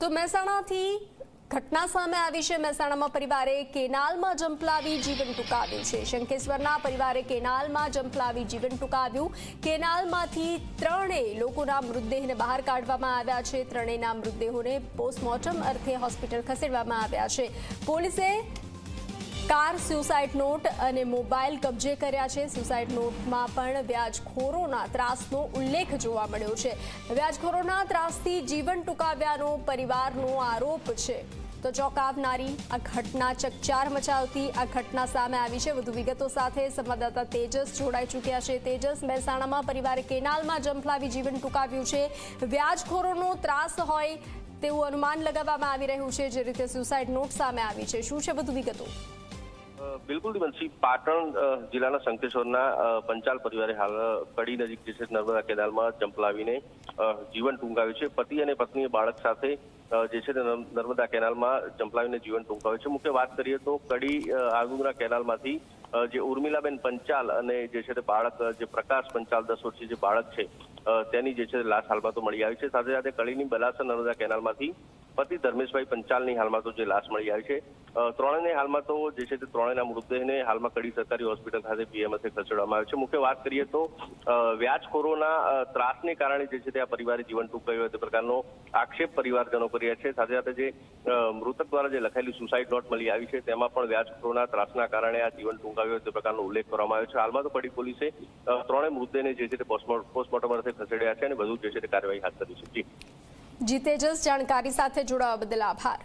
તો મહેસાણાથી ઘટના સામે આવી છે. મહેસાણામાં પરિવારે કેનાલમાં જંપલાવી જીવન ટૂંકાવ્યું છે. શંકેશ્વરના પરિવારે કેનાલમાં જંપલાવી જીવન ટૂંકાવ્યું. કેનાલમાંથી ત્રણેય લોકોના મૃતદેહને બહાર કાઢવામાં આવ્યા છે. ત્રણેયના મૃતદેહોને પોસ્ટમોર્ટમ અર્થે હોસ્પિટલ ખસેડવામાં આવ્યા છે. પોલીસે કાર સ્યુસાઇડ નોટ અને મોબાઈલ કબજે કર્યા છે. સ્યુસાઇડ નોટમાં પણ વ્યાજખોરોના ત્રાસનો ઉલ્લેખ જોવા મળ્યો છે. વ્યાજખોરોના ત્રાસથી જીવન ટૂંકાવ્યાનો પરિવારનો આરોપ છે. તો ચોંકાવનારી આ ઘટના ચકચાર મચાવતી આ ઘટના સામે આવી છે. વધુ વિગતો સાથે સંવાદદાતા તેજસ જોડાઈ ચૂક્યા છે. તેજસ, મહેસાણામાં પરિવારે કેનાલમાં જંપલાવી જીવન ટૂંકાવ્યું છે. વ્યાજખોરોનો ત્રાસ હોય તેવું અનુમાન લગાવવામાં આવી રહ્યું છે. જે રીતે સુસાઇડ નોટ સામે આવી છે. શું છે વધુ વિગતો? બિલકુલ દિવસી પાટણ જિલ્લાના શંકેશ્વરના પંચાલ પરિવારે હાલ કડી નજીક જે છે નર્મદા કેનાલમાં ચંપલાવીને જીવન ટૂંકાવ્યું છે. પતિ અને પત્નીએ બાળક સાથે જે છે નર્મદા કેનાલમાં ચંપલાવીને જીવન ટૂંકાવ્યું છે. મુખ્ય વાત કરીએ તો કડી અ, કેનાલમાંથી જે ઉર્મિલાબેન પંચાલ અને જે છે તે બાળક જે પ્રકાશ પંચાલ દસ વર્ષીય જે બાળક છે તેની જે છે લાશ હાલમાં તો મળી આવી છે. સાથે સાથે કડીની બલાસર નર્મદા કેનાલમાંથી પતિ ધર્મેશભાઈ પંચાલની હાલમાં તો જે લાશ મળી આવી છે. ત્રણેયને હાલમાં તો જે છે તે ત્રણેયના મૃતદેહને હાલમાં કડી સરકારી હોસ્પિટલ ખાતે પીએમએસએ ખસેડવામાં આવ્યો છે. મુખ્ય વાત કરીએ તો વ્યાજખોરોના ત્રાસને કારણે જે છે તે આ પરિવારે જીવન ટૂંકાવ્યું તે પ્રકારનો આક્ષેપ પરિવારજનો કર્યા છે. સાથે સાથે જે મૃતક દ્વારા જે લખાયેલી સુસાઇડ નોટ મળી આવી છે તેમાં પણ વ્યાજખોરોના ત્રાસના કારણે આ જીવન ટૂંકાવ્યું તે પ્રકારનો ઉલ્લેખ કરવામાં આવ્યો છે. હાલમાં તો કડી પોલીસે ત્રણેય મૃતદેહને જે છે તે પોસ્ટમોર્ટમ અર્થે ખસેડ્યા છે અને વધુ જે છે તે કાર્યવાહી હાથ ધરી છે. જી. તેજસ જાણકારી સાથે જોડાવા બદલ આભાર.